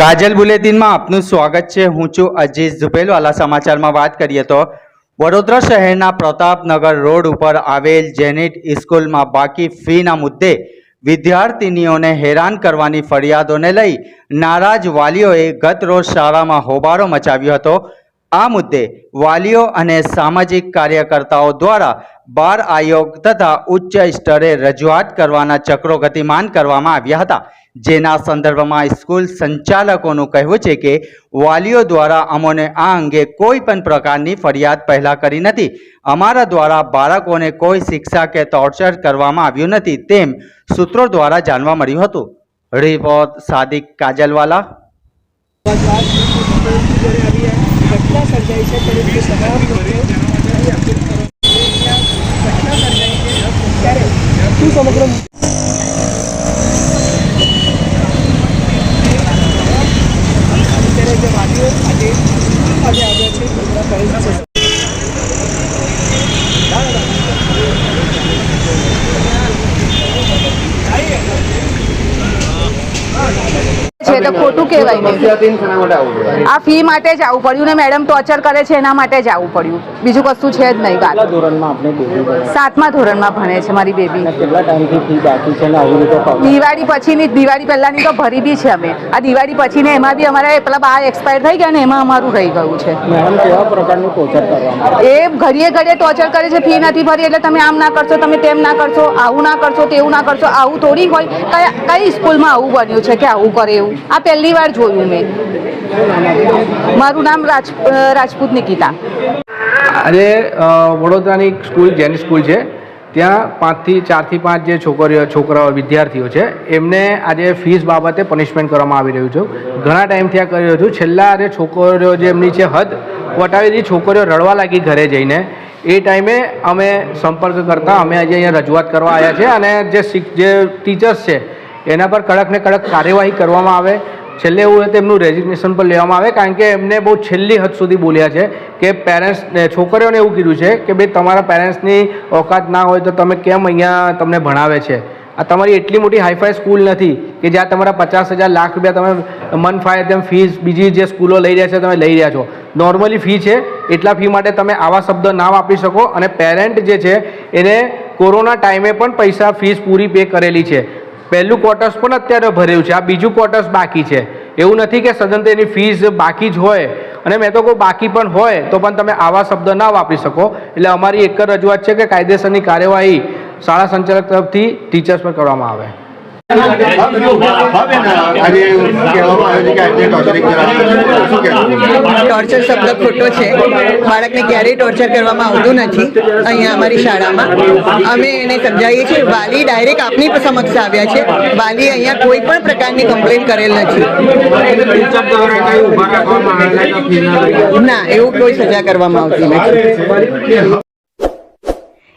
કાજલ બુલેટિનમાં આપનું સ્વાગત છે. હું છું અજીઝ ઝુબેલવાલા સમાચારમાં વાત કરીએ તો વડોદરા શહેરના પ્રતાપનગર રોડ ઉપર આવેલ જેનિટ સ્કૂલમાં બાકી ફીના મુદ્દે વિદ્યાર્થિનીઓને હેરાન કરવાની ફરિયાદોને લઈ નારાજ વાલીઓએ ગત રોજ શાળામાં હોબાળો મચાવ્યો હતો. આ મુદ્દે વાલીઓ અને સામાજિક કાર્યકર્તાઓ દ્વારા બાર આયોગ તથા ઉચ્ચ સ્તરે રજૂઆત કરવાના ચક્રો ગતિમાન કરવામાં આવ્યા હતા. જેના સંદર્ભમાં સ્કૂલ સંચાલકોનું કહેવું છે કે, વાલીઓ દ્વારા અમોને આ અંગે કોઈ પણ પ્રકારની ફરિયાદ પહેલાં કરી નથી. અમારા દ્વારા બાળકોને કોઈ શિક્ષા કે ટોર્ચર કરવામાં આવ્યું નથી તેમ સૂત્રો દ્વારા જાણવા મળ્યું હતું. રિપોર્ટ સાદિક કાજલવાલા પરંતુ તમામ લોકો ઘટના સર્જાઈ છે ત્યારે શું સમગ્ર અત્યારે જે વાલીઓ આજે આજે આવ્યા છે તેમના પેરેન્ટ્સ છે છે તો ખોટું કહેવાય આ ફી માટે જ આવવું પડ્યું ને મેડમ ટોર્ચર કરે છે એના માટે જ આવવું પડ્યું. બીજું કશું છે જ નહીં ભણે? સાતમા ધોરણમાં ભણે છે મારી બેબી? દિવાળી પછીની દિવાળી પહેલાની તો ભરી બી છે અમે. આ દિવાળી પછી ને એમાં બી અમારે પેલા બા એક્સપાયર થઈ ગયા ને એમાં અમારું રહી ગયું છે? એ ઘડીએ ઘડીએ ટોર્ચર કરે છે ફી નથી ભરી એટલે તમે આમ ના કરશો તમે તેમ ના કરશો આવું ના કરશો તેવું ના કરશો આવું થોડી હોય. કઈ સ્કૂલમાં આવું બન્યું છે કે આવું કરે એવું? આ પહેલી વાર જોયું મેં. મારું નામ રાજ રાજપૂત નિકિતા. આજે વડોદરાની સ્કૂલ, જેની સ્કૂલ છે, ત્યાં પાંચથી, ચારથી પાંચ જે છોકરીઓ, છોકરાઓ, વિદ્યાર્થીઓ છે, એમને આજે ફીસ બાબતે પનિશમેન્ટ કરવામાં આવી રહ્યું છે. ઘણા ટાઈમથી આ કરી રહ્યો છું. છેલ્લા આજે છોકરીઓ જે એમની છે હદ, વટાવી દીધી છોકરીઓ રડવા લાગી ઘરે જઈને. એ ટાઈમે અમે સંપર્ક કરતા, અમે આજે અહીંયા રજૂઆત કરવા આવ્યા છે અને જે જે ટીચર્સ છે, એના પર કડક ને કડક કાર્યવાહી કરવામાં આવે. છેલ્લે એવું હોય તેમનું રેઝિગ્નેશન પર લેવામાં આવે, કારણ કે એમને બહુ છેલ્લી હદ સુધી બોલ્યા છે કે પેરેન્ટ્સ છોકરીઓને એવું કીધું છે કે ભાઈ તમારા પેરેન્ટ્સની ઓકાત ના હોય તો તમે કેમ અહીંયા તમને ભણાવે છે? આ તમારી એટલી મોટી હાઈફાઈ સ્કૂલ નથી કે જ્યાં તમારા પચાસ હજાર લાખ રૂપિયા તમે મન ફાય તેમ ફીસ બીજી જે સ્કૂલો લઈ રહ્યા છે તમે લઈ રહ્યા છો. નોર્મલી ફી છે, એટલા ફી માટે તમે આવા શબ્દો ના વાપરી શકો અને પેરેન્ટ જે છે, એને કોરોના ટાઈમે પણ પૈસા ફીસ પૂરી પે કરેલી છે. પહેલું ક્વાર્ટર્સ પણ અત્યારે ભર્યું છે. આ બીજું ક્વાર્ટર્સ બાકી છે. એવું નથી કે સદંતર એની ફીસ બાકી જ હોય. અને મેં તો કહું બાકી પણ હોય, તો પણ તમે આવા શબ્દ ના વાપરી શકો. એટલે અમારી એક જ રજૂઆત છે કે કાયદેસરની કાર્યવાહી શાળા સંચાલક તરફથી ટીચર્સ પર કરવામાં આવે. ટોર્ચર શબ્દ ખોટો છે. બાળકને ક્યારેય ટોર્ચર કરવામાં આવતું નથી. અહીંયા અમારી શાળામાં. અમે એને સમજાવીએ છીએ, વાલી ડાયરેક્ટ આપની સમક્ષ આવ્યા છે. વાલી અહીંયા કોઈ પણ પ્રકારની કમ્પ્લેન કરેલ નથી. ના, એવું કોઈ સજા કરવામાં આવતી નથી.